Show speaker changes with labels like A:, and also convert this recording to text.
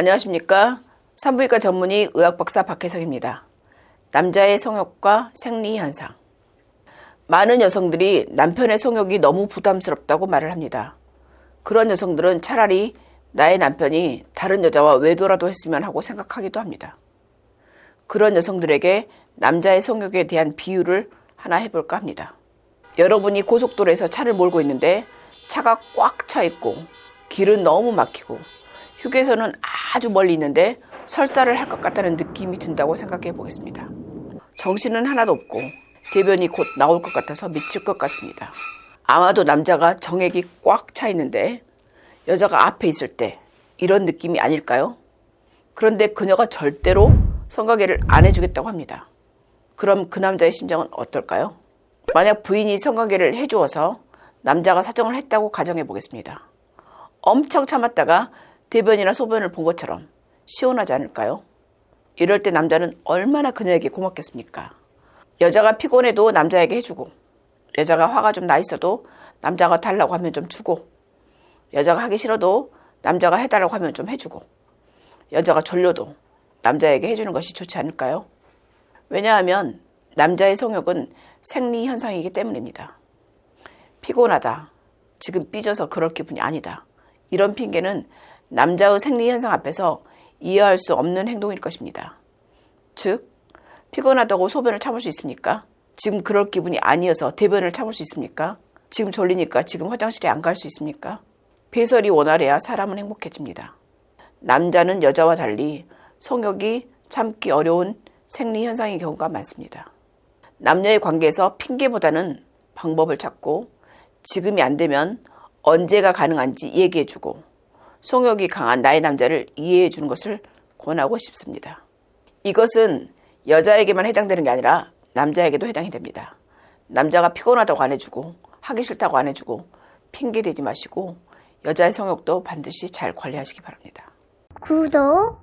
A: 안녕하십니까. 산부인과 전문의 의학박사 박혜석입니다. 남자의 성욕과 생리현상. 많은 여성들이 남편의 성욕이 너무 부담스럽다고 말을 합니다. 그런 여성들은 차라리 나의 남편이 다른 여자와 외도라도 했으면 하고 생각하기도 합니다. 그런 여성들에게 남자의 성욕에 대한 비유를 하나 해볼까 합니다. 여러분이 고속도로에서 차를 몰고 있는데 차가 꽉 차 있고 길은 너무 막히고 휴게소는 아주 멀리 있는데 설사를 할 것 같다는 느낌이 든다고 생각해 보겠습니다. 정신은 하나도 없고 대변이 곧 나올 것 같아서 미칠 것 같습니다. 아마도 남자가 정액이 꽉 차 있는데 여자가 앞에 있을 때 이런 느낌이 아닐까요? 그런데 그녀가 절대로 성관계를 안 해주겠다고 합니다. 그럼 그 남자의 심정은 어떨까요? 만약 부인이 성관계를 해주어서 남자가 사정을 했다고 가정해 보겠습니다. 엄청 참았다가 대변이나 소변을 본 것처럼 시원하지 않을까요? 이럴 때 남자는 얼마나 그녀에게 고맙겠습니까? 여자가 피곤해도 남자에게 해주고, 여자가 화가 좀 나 있어도 남자가 달라고 하면 좀 주고, 여자가 하기 싫어도 남자가 해달라고 하면 좀 해주고, 여자가 졸려도 남자에게 해주는 것이 좋지 않을까요? 왜냐하면 남자의 성욕은 생리 현상이기 때문입니다. 피곤하다. 지금 삐져서 그럴 기분이 아니다. 이런 핑계는 남자의 생리 현상 앞에서 이해할 수 없는 행동일 것입니다. 즉, 피곤하다고 소변을 참을 수 있습니까? 지금 그럴 기분이 아니어서 대변을 참을 수 있습니까? 지금 졸리니까 지금 화장실에 안 갈 수 있습니까? 배설이 원활해야 사람은 행복해집니다. 남자는 여자와 달리 성욕이 참기 어려운 생리 현상의 경우가 많습니다. 남녀의 관계에서 핑계보다는 방법을 찾고 지금이 안 되면 언제가 가능한지 얘기해주고 성욕이 강한 나의 남자를 이해해 주는 것을 권하고 싶습니다. 이것은 여자에게만 해당되는 게 아니라 남자에게도 해당이 됩니다. 남자가 피곤하다고 안 해주고 하기 싫다고 안 해주고 핑계 대지 마시고 여자의 성욕도 반드시 잘 관리하시기 바랍니다.
B: 구독,